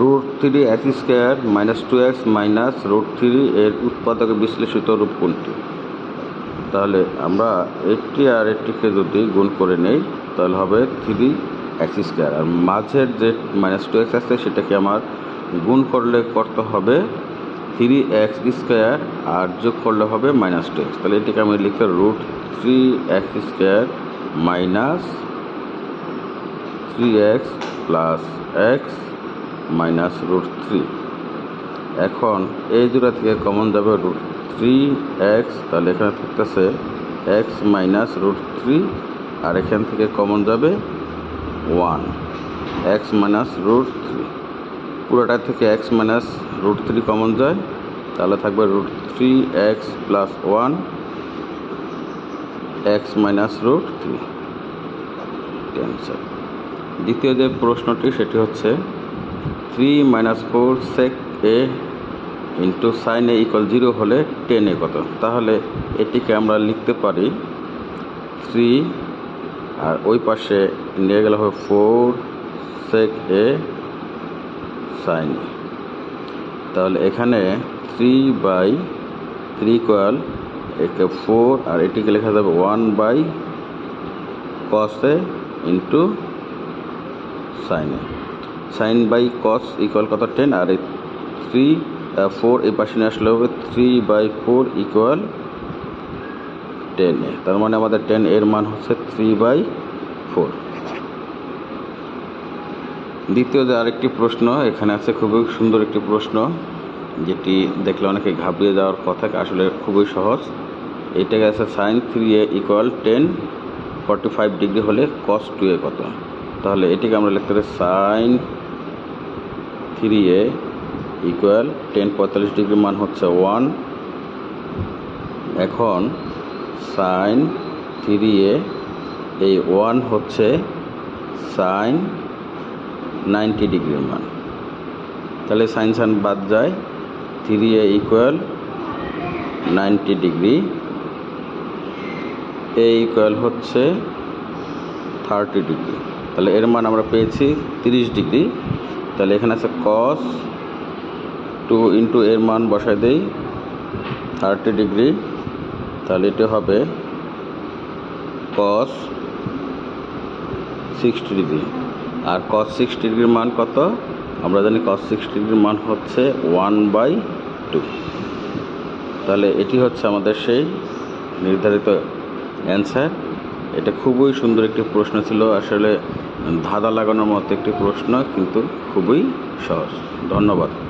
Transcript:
Root three x square minus two x minus root three এর উৎপাদকে বিশ্লেষিত রূপ কোনটি? তাহলে আমরা এইটটি আর এইটটিকে যদি গুণ করে নেই, তাহলে হবে থ্রি এক্স স্কোয়ার। আর মাঝের যে মাইনাস টু এক্স আছে, সেটাকে আমার গুণ করলে করতে হবে? থ্রি এক্স স্কোয়ার আর যোগ করলে হবে মাইনাস টু এক্স। তাহলে এটিকে আমি লিখতে root three x square minus three x plus x minus root three. এখন এই দুটা থেকে কমন যাবে রুট থ্রি এক্স, তাহলে এখানে থাকতেছে এক্স মাইনাস রুট থ্রি, আর এখান থেকে কমন যাবে one, x minus root three. পুরোটা থেকে x minus root three common যায়, তাহলে থাকবে root three x plus one, x minus root three. Cancer দ্বিতীয় যে প্রশ্নটি, সেটি হচ্ছে three minus four sec A into sine A equal zero হলে টেন এ কত? তাহলে এটিকে আমরা লিখতে পারি থ্রি আর ওই পাশে নিয়ে গেলে হবে ফোর সেক এ সাইন তাহলে এখানে থ্রি বাই থ্রি ইকুয়াল একে ফোর আর এটিকে লেখা যাবে one by cos into sine A sine by cos equal কত? টেন, আর এই থ্রি ফোর এই পাশে নিয়ে আসলে হবে three by four equal tan A. তার মানে আমাদের টেন এর মান হচ্ছে থ্রি বাই ফোর। দ্বিতীয় যে আরেকটি প্রশ্ন, এখানে আছে খুবই সুন্দর একটি প্রশ্ন, যেটি দেখলে অনেকে ঘাবড়িয়ে যাওয়ার কথা, আসলে খুবই সহজ। এইটাকে আছে sine three A equal tan, forty five degree হলে কস টু এ কত? তাহলে এটিকে আমরা লিখতে পারি sine three A equal tan পঁয়তাল্লিশ ডিগ্রি মান হচ্ছে ওয়ান এখন সাইন থ্রি এ এই ওয়ান হচ্ছে সাইন নাইনটি ডিগ্রির মান। তাহলে সাইন সাইন বাদ যায় three A equal ninety degree A equal হচ্ছে থার্টি ডিগ্রি তাহলে এর মান আমরা পেয়েছি তিরিশ ডিগ্রি তাহলে এখানে আছে কস টু ইন্টু এর মান বসাই দেই থার্টি ডিগ্রি তাহলে এটা হবে কস সিক্সটি ডিগ্রি আর কস সিক্সটি ডিগ্রির মান কত? আমরা জানি কস সিক্সটি ডিগ্রির মান হচ্ছে ওয়ান বাই টু তাহলে এটি হচ্ছে আমাদের সেই নির্ধারিত অ্যান্সার এটা খুবই সুন্দর একটি প্রশ্ন ছিল। আসলে ধাঁধা লাগানোর মতো একটি প্রশ্ন কিন্তু খুবই সহজ। ধন্যবাদ।